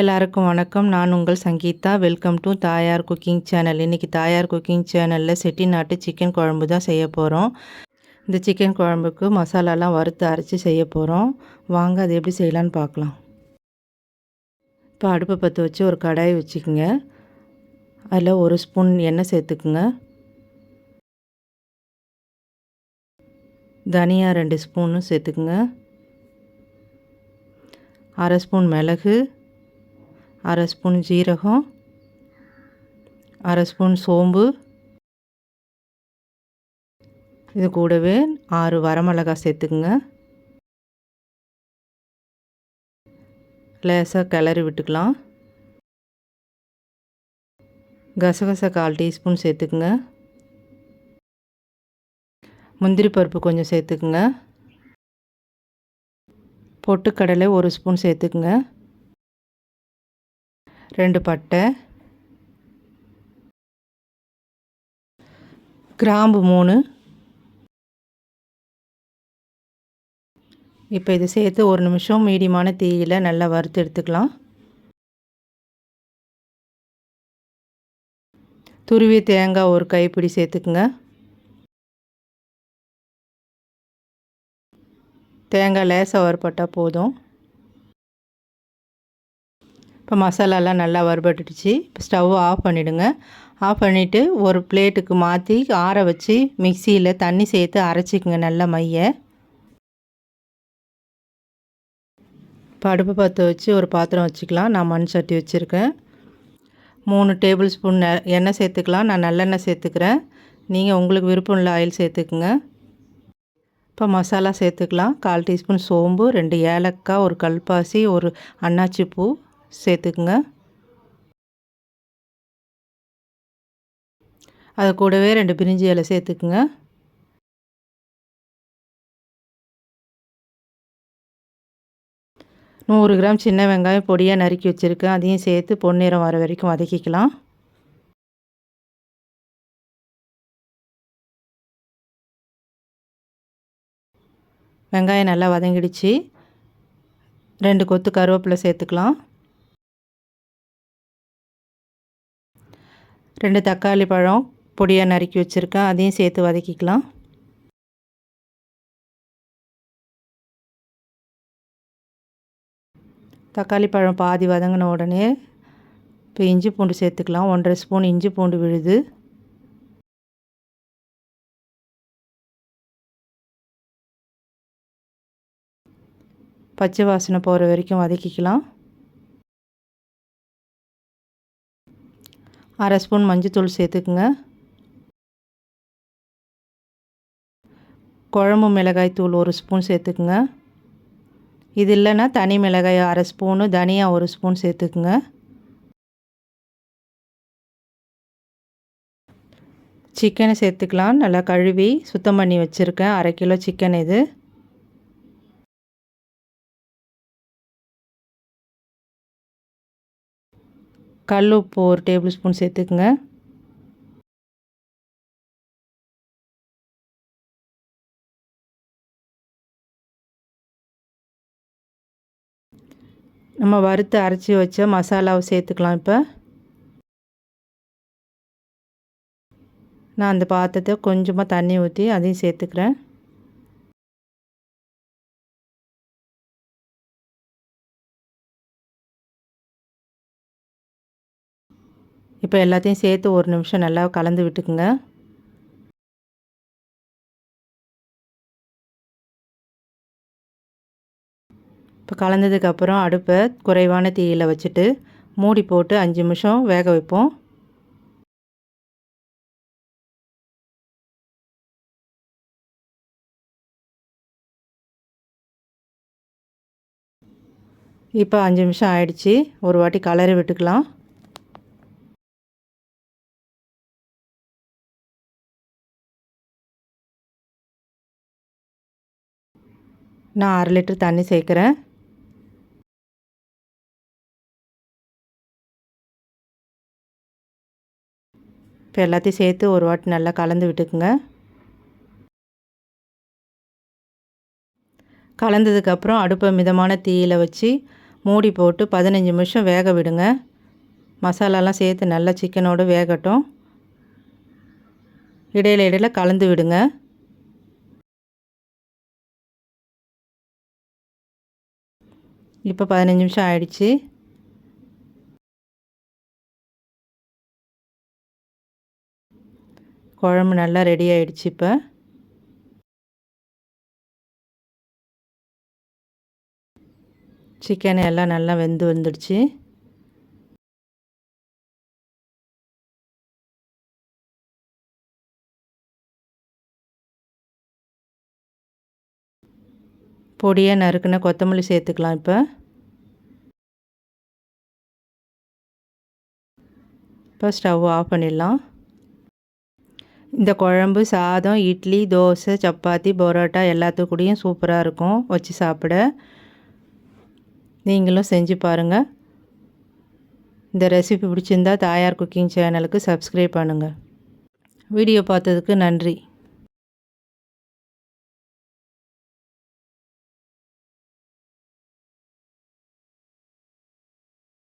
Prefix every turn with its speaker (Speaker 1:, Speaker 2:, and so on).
Speaker 1: எல்லாருக்கும் வணக்கம். நான் உங்கள் Sangeetha. Welcome to Thayar cooking channel. இன்றைக்கி தாயார் குக்கிங் சேனலில் செட்டிநாட்டு சிக்கன் குழம்பு தான் செய்ய போகிறோம் இந்த சிக்கன் குழம்புக்கு மசாலாலாம் வறுத்து அரைச்சி செய்ய போகிறோம் வாங்க அது எப்படி செய்யலான்னு பார்க்கலாம். இப்போ அடுப்பை பற்ற வச்சு ஒரு கடாய் வச்சுக்கோங்க. அதில் ஒரு ஸ்பூன் எண்ணெய் சேர்த்துக்குங்க. தனியா ரெண்டு ஸ்பூனும் சேர்த்துக்குங்க. அரை ஸ்பூன் மிளகு. அரை ஸ்பூன் ஜீரகம் அரை ஸ்பூன் சோம்பு இது கூடவே ஆறு வரமிளகாய் சேர்த்துக்குங்க. லேசாக கிளறி விட்டுக்கலாம். கசகசை கால் டீஸ்பூன் சேர்த்துக்குங்க. முந்திரி பருப்பு கொஞ்சம் சேர்த்துக்குங்க. பொட்டுக்கடலை ஒரு ஸ்பூன் சேர்த்துக்குங்க. ரெண்டு பட்டை. கிராம்பு மூணு. இப்போ இதை சேர்த்து ஒரு நிமிஷம் மீடியமான தீயில் நல்லா வறுத்து எடுத்துக்கலாம். துருவிய தேங்காய் ஒரு கைப்பிடி சேர்த்துக்குங்க. தேங்காய் லேசாக வறுப்பட்டால் போதும். இப்போ மசாலாலாம் நல்லா வறுபட்டுடுச்சு. இப்போ ஸ்டவ் ஆஃப் பண்ணிவிடுங்க ஆஃப் பண்ணிவிட்டு ஒரு பிளேட்டுக்கு மாற்றி ஆற வச்சு மிக்சியில் தண்ணி சேர்த்து அரைச்சிக்கோங்க நல்லா மைய. இப்போ அடுப்பு பற்ற வச்சு ஒரு பாத்திரம் வச்சுக்கலாம். நான் மண் சட்டி வச்சுருக்கேன். மூணு டேபிள் ஸ்பூன் எண்ணெய் சேர்த்துக்கலாம். நான் நல்லெண்ணெய் சேர்த்துக்கிறேன். நீங்கள் உங்களுக்கு விருப்பம் இல்லை ஆயில் சேர்த்துக்குங்க. இப்போ மசாலா சேர்த்துக்கலாம். கால் டீஸ்பூன் சோம்பு ரெண்டு ஏலக்காய் ஒரு கல்பாசி ஒரு அன்னாச்சி பூ சேர்த்துக்குங்க. அது கூடவே ரெண்டு பிரிஞ்சி இலை சேர்த்துக்குங்க. நூறு கிராம் சின்ன வெங்காயம் பொடியாக நறுக்கி வச்சுருக்கேன். அதையும் சேர்த்து பொன்னிறம் வர வரைக்கும் வதக்கிக்கலாம். வெங்காயம் நல்லா வதங்கிடுச்சு. ரெண்டு கொத்து கருவேப்பிலை சேர்த்துக்கலாம். ரெண்டு தக்காளி பழம் பொடியாக நறுக்கி வச்சுருக்கேன். அதையும் சேர்த்து வதக்கிக்கலாம். தக்காளி பழம் பாதி வதங்கின உடனே இப்போ இஞ்சி பூண்டு சேர்த்துக்கலாம். ஒன்றரை ஸ்பூன் இஞ்சி பூண்டு விழுது. பச்சை வாசனை போகிற வரைக்கும் வதக்கிக்கலாம். அரை ஸ்பூன் மஞ்சத்தூள் சேர்த்துக்குங்க. குழம்பு மிளகாய் தூள் ஒரு ஸ்பூன் சேர்த்துக்குங்க. இது இல்லைன்னா தனி மிளகாய் அரை ஸ்பூனு தனியாக ஒரு ஸ்பூன் சேர்த்துக்குங்க. சிக்கனை சேர்த்துக்கலாம். நல்லா கழுவி சுத்தம் பண்ணி வச்சுருக்கேன். அரை கிலோ சிக்கன் இது. கல் உப்பு ஒரு டேபிள் ஸ்பூன் சேர்த்துக்குங்க. நம்ம வறுத்து அரைச்சி வச்ச மசாலாவை சேர்த்துக்கலாம் இப்போ. நான் அந்த பாத்திரத்தை கொஞ்சமாக தண்ணி ஊற்றி அதையும் சேர்த்துக்கிறேன். இப்போ எல்லாத்தையும் சேர்த்து ஒரு நிமிஷம் நல்லா கலந்து விட்டுக்குங்க. இப்போ கலந்ததுக்கப்புறம் அடுப்பை குறைவான தீயில் வச்சுட்டு மூடி போட்டு அஞ்சு நிமிஷம் வேக வைப்போம். இப்போ அஞ்சு நிமிஷம் ஆயிடுச்சு. ஒரு வாட்டி கலரி விட்டுக்கலாம். நான் அரை லிட்டர் தண்ணி சேர்க்குறேன். இப்போ எல்லாத்தையும் சேர்த்து ஒரு வாட்டி நல்லா கலந்து விட்டுக்குங்க. கலந்ததுக்கப்புறம் அடுப்பை மிதமான தீயில் வச்சு மூடி போட்டு பதினஞ்சு நிமிஷம் வேக விடுங்க. மசாலாலாம் சேர்த்து நல்லா சிக்கனோடு வேகட்டும். இடையில இடையில கலந்து விடுங்க. இப்போ பதினஞ்சு நிமிஷம் ஆயிடுச்சு குழம்பு நல்லா ரெடி ஆயிடுச்சு இப்போ சிக்கன் எல்லாம் நல்லா வெந்து வந்துடுச்சு பொடியாக நறுக்குன கொத்தமல்லி சேர்த்துக்கலாம் இப்போ. இப்போ ஸ்டவ் ஆஃப் பண்ணிடலாம். இந்த குழம்பு சாதம் இட்லி தோசை சப்பாத்தி பரோட்டா எல்லாத்துக்கூடையும் சூப்பராக இருக்கும். வச்சு சாப்பிட. நீங்களும் செஞ்சு பாருங்கள் இந்த ரெசிபி பிடிச்சிருந்தா தாயார் குக்கிங் சேனலுக்கு சப்ஸ்கிரைப் பண்ணுங்கள் வீடியோ பார்த்ததுக்கு நன்றி.